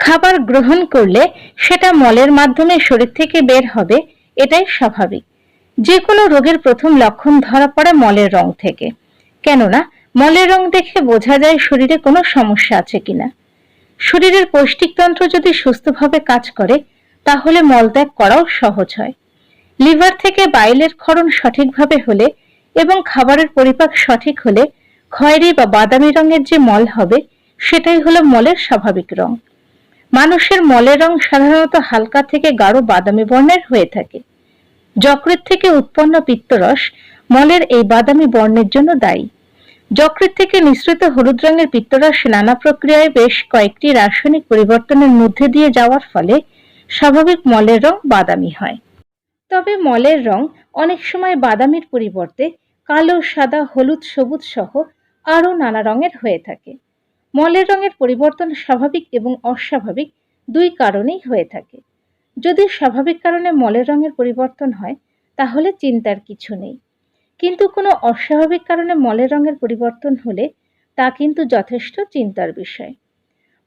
খাবার গ্রহণ করলে সেটা মলের মাধ্যমে শরীর থেকে বের হবে, এটাই স্বাভাবিক। যে কোনো রোগের প্রথম লক্ষণ ধরা পড়ে মলের রং থেকে। কেননা, মলের রং দেখে বোঝা যায় শরীরে কোনো সমস্যা আছে কিনা। শরীরের পৌষ্টিকতন্ত্র যদি সুস্থভাবে কাজ করে, তাহলে মলত্যাগ করাও সহজ হয়। লিভার থেকে বাইলের ক্ষরণ সঠিকভাবে হলে এবং খাবারের পরিপাক সঠিক হলে খয়েরি বা বাদামি রঙের যে মল হবে, সেটাই হলো মলের স্বাভাবিক রং। মানুষের মলের রং সাধারণত হালকা থেকে গাঢ় বাদামি বর্ণের হয়ে থাকে। যকৃত থেকে উৎপন্ন পিত্তরস মলের এই বাদামি বর্ণের জন্য দায়ী। যকৃত থেকে নিঃসৃত হলুদ রঙের পিত্তরস নানা প্রক্রিয়ায় বেশ কয়েকটি রাসায়নিক পরিবর্তনের মধ্যে দিয়ে যাওয়ার ফলে স্বাভাবিক মলের রং বাদামি হয়। তবে মলের রং অনেক সময় বাদামির পরিবর্তে কালো, সাদা, হলুদ, সবুজ সহ আরও নানা রঙের হয়ে থাকে। মলের রঙের পরিবর্তন স্বাভাবিক এবং অস্বাভাবিক দুই কারণেই হয়ে থাকে। যদি স্বাভাবিক কারণে মলের রঙের পরিবর্তন হয়, তাহলে চিন্তার কিছু নেই। কিন্তু কোনো অস্বাভাবিক কারণে মলের রঙের পরিবর্তন হলে তা কিন্তু যথেষ্ট চিন্তার বিষয়।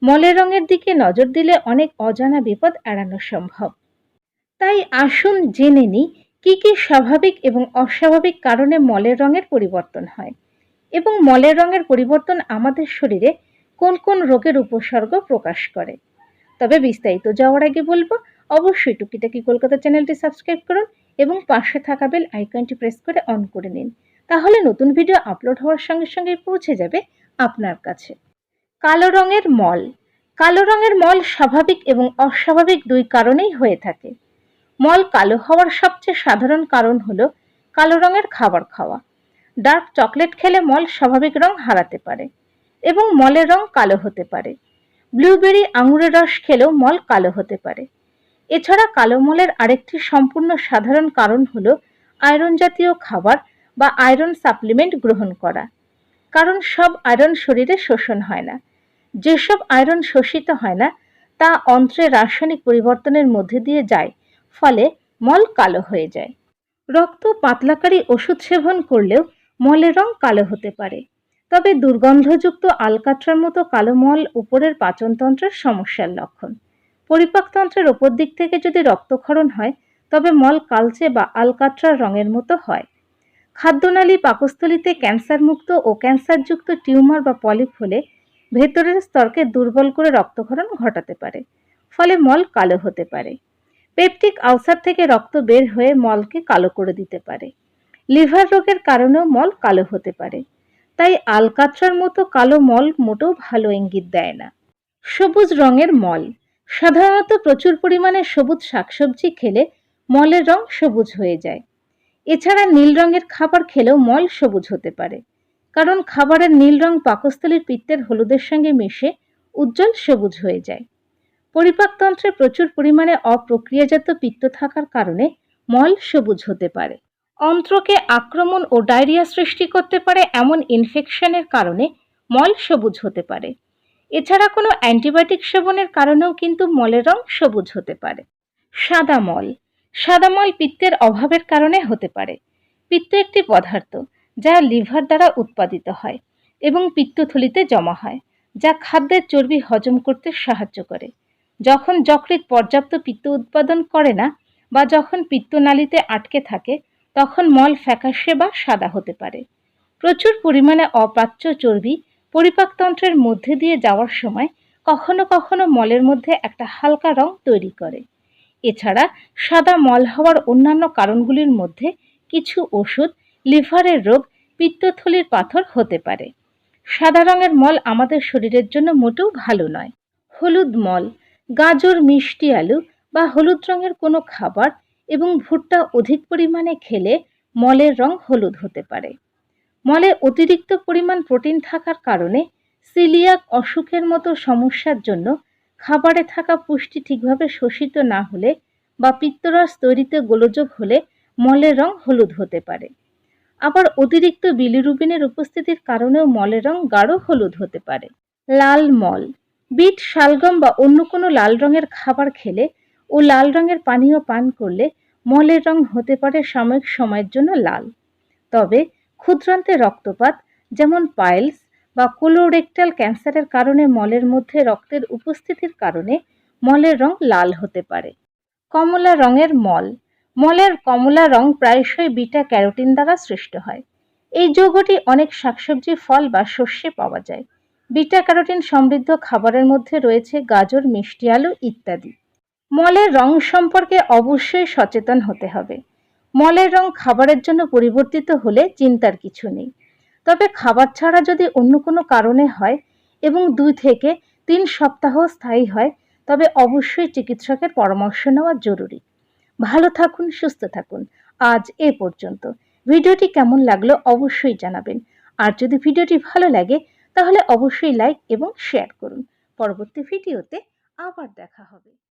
মলের রঙের দিকে নজর দিলে অনেক অজানা বিপদ এড়ানো সম্ভব। তাই আসুন জেনে নিই কি কি স্বাভাবিক এবং অস্বাভাবিক কারণে মলের রঙের পরিবর্তন হয়। এবং মলের রঙের পরিবর্তন আমাদের শরীরে কোন কোন রোগের উপসর্গ প্রকাশ করে। তবে বিস্তারিত যাওয়ার আগে বলব, অবশ্যই টুকিটাকি কলকাতা চ্যানেলটি সাবস্ক্রাইব করুন এবং পাশে থাকা বেল আইকনটি প্রেস করে অন করে নিন। তাহলে নতুন ভিডিও আপলোড হওয়ার সঙ্গে সঙ্গে পৌঁছে যাবে আপনার কাছে। কালো রঙের মল। কালো রঙের মল স্বাভাবিক এবং অস্বাভাবিক দুই কারণেই হয়ে থাকে। মল কালো হওয়ার সবচেয়ে সাধারণ কারণ হলো কালো রঙের খাবার খাওয়া। ডার্ক চকলেট খেলে মল স্বাভাবিক রং হারাতে পারে এবং মলের রং কালো হতে পারে। ব্লুবেরি আঙুরের রস খেলেও মল কালো হতে পারে। এছাড়া কালো মলের আরেকটি সম্পূর্ণ সাধারণ কারণ হল আয়রন জাতীয় খাবার বা আয়রন সাপ্লিমেন্ট গ্রহণ করা। কারণ সব আয়রন শরীরে শোষণ হয় না। যেসব আয়রন শোষিত হয় না, তা অন্ত্রে রাসায়নিক পরিবর্তনের মধ্যে দিয়ে যায়, ফলে মল কালো হয়ে যায়। রক্ত পাতলাকারী ওষুধ সেবন করলেও মলের রং কালো হতে পারে। তবে দুর্গন্ধযুক্ত আলকাট্রার মতো কালো মল উপরের পাচনতন্ত্রের সমস্যার লক্ষণ। পরিপাকতন্ত্রের ওপর দিক থেকে যদি রক্তক্ষরণ হয়, তবে মল কালচে বা আলকাট্রার রঙের মতো হয়। খাদ্যনালী পাকস্থলিতে ক্যান্সারমুক্ত ও ক্যান্সারযুক্ত টিউমার বা পলিপ হলে ভেতরের স্তরকে দুর্বল করে রক্তক্ষরণ ঘটাতে পারে, ফলে মল কালো হতে পারে। পেপটিক আলসার থেকে রক্ত বের হয়ে মলকে কালো করে দিতে পারে। লিভার রোগের কারণেও মল কালো হতে পারে। তাই আলকাত্রার মতো কালো মল মোটেও ভালো ইঙ্গিত দেয় না। সবুজ রঙের মল। সাধারণত প্রচুর পরিমাণে সবুজ শাকসবজি খেলে মলের রং সবুজ হয়ে যায়। এছাড়া নীল রঙের খাবার খেলেও মল সবুজ হতে পারে। কারণ খাবারের নীল রং পাকস্থলীর পিত্তের হলুদের সঙ্গে মিশে উজ্জ্বল সবুজ হয়ে যায়। পরিপাকতন্ত্রে প্রচুর পরিমাণে অপ্রক্রিয়াজাত পিত্ত থাকার কারণে মল সবুজ হতে পারে। অন্ত্রকে আক্রমণ ও ডায়রিয়া সৃষ্টি করতে পারে এমন ইনফেকশনের কারণে মল সবুজ হতে পারে। এছাড়া কোনো অ্যান্টিবায়োটিক সেবনের কারণেও কিন্তু মলের রং সবুজ হতে পারে। সাদা মল। সাদা মল পিত্তের অভাবের কারণে হতে পারে। পিত্ত একটি পদার্থ যা লিভার দ্বারা উৎপাদিত হয় এবং পিত্তথলিতে জমা হয়, যা খাদ্যের চর্বি হজম করতে সাহায্য করে। যখন যকৃৎ পর্যাপ্ত পিত্ত উৎপাদন করে না বা যখন পিত্তনালীতে আটকে থাকে তখন মল ফ্যাকাশে বা সাদা হতে পারে। প্রচুর পরিমাণে অপ্রাচ্য চর্বি পরিপাকতন্ত্রের মধ্যে দিয়ে যাওয়ার সময় কখনো কখনো মলের মধ্যে একটা হালকা রং তৈরি করে। এছাড়া সাদা মল হওয়ার অন্যান্য কারণগুলির মধ্যে কিছু ওষুধ, লিভারের রোগ, পিত্তথলির পাথর হতে পারে। সাদা রঙের মল আমাদের শরীরের জন্য মোটেও ভালো নয়। হলুদ মল, গাজর, মিষ্টি আলু বা হলুদ রঙের কোনো খাবার এবং ভুট্টা অধিক পরিমাণে খেলে মলের রং হলুদ হতে পারে। মলে অতিরিক্ত পরিমাণ প্রোটিন থাকার কারণে সিলিয়াক অসুখের মতো সমস্যার জন্য খাবারে থাকা পুষ্টি ঠিকভাবে শোষিত না হলে বা পিত্তরস তৈরিতে গোলযোগ হলে মলের রং হলুদ হতে পারে। আবার অতিরিক্ত বিলিরুবিনের উপস্থিতির কারণেও মলের রং গাঢ় হলুদ হতে পারে। লাল মল, বিট, শালগম বা অন্য কোনো লাল রঙের খাবার খেলে ও লাল রঙের পানীয় পান করলে মলের রং হতে পারে সাময়িক সময়ের জন্য লাল। তবে ক্ষুদ্রান্তে রক্তপাত, যেমন পাইলস বা কোলোরেক্টাল ক্যান্সারের কারণে মলের মধ্যে রক্তের উপস্থিতির কারণে মলের রং লাল হতে পারে। কমলা রঙের মল, মলের কমলা রং প্রায়শই বিটা ক্যারোটিন দ্বারা সৃষ্ট হয়। এই যৌগটি অনেক শাকসবজি ফল বা শস্যে পাওয়া যায়। বিটা ক্যারোটিন সমৃদ্ধ খাবারের মধ্যে রয়েছে গাজর, মিষ্টি আলু ইত্যাদি। মলের রং সম্পর্কে অবশ্যই সচেতন হতে হবে। মলের রং খাবারের জন্য পরিবর্তিত হলে চিন্তার কিছু নেই। তবে খাবার ছাড়া যদি অন্য কোনো কারণে হয় এবং দুই থেকে তিন সপ্তাহ স্থায়ী হয়, তবে অবশ্যই চিকিৎসকের পরামর্শ নেওয়া জরুরি। ভালো থাকুন, সুস্থ থাকুন। আজ এ পর্যন্ত। ভিডিওটি কেমন লাগল অবশ্যই জানাবেন। আর যদি ভিডিওটি ভালো লাগে, তাহলে অবশ্যই লাইক এবং শেয়ার করুন। পরবর্তী ভিডিওতে আবার দেখা হবে।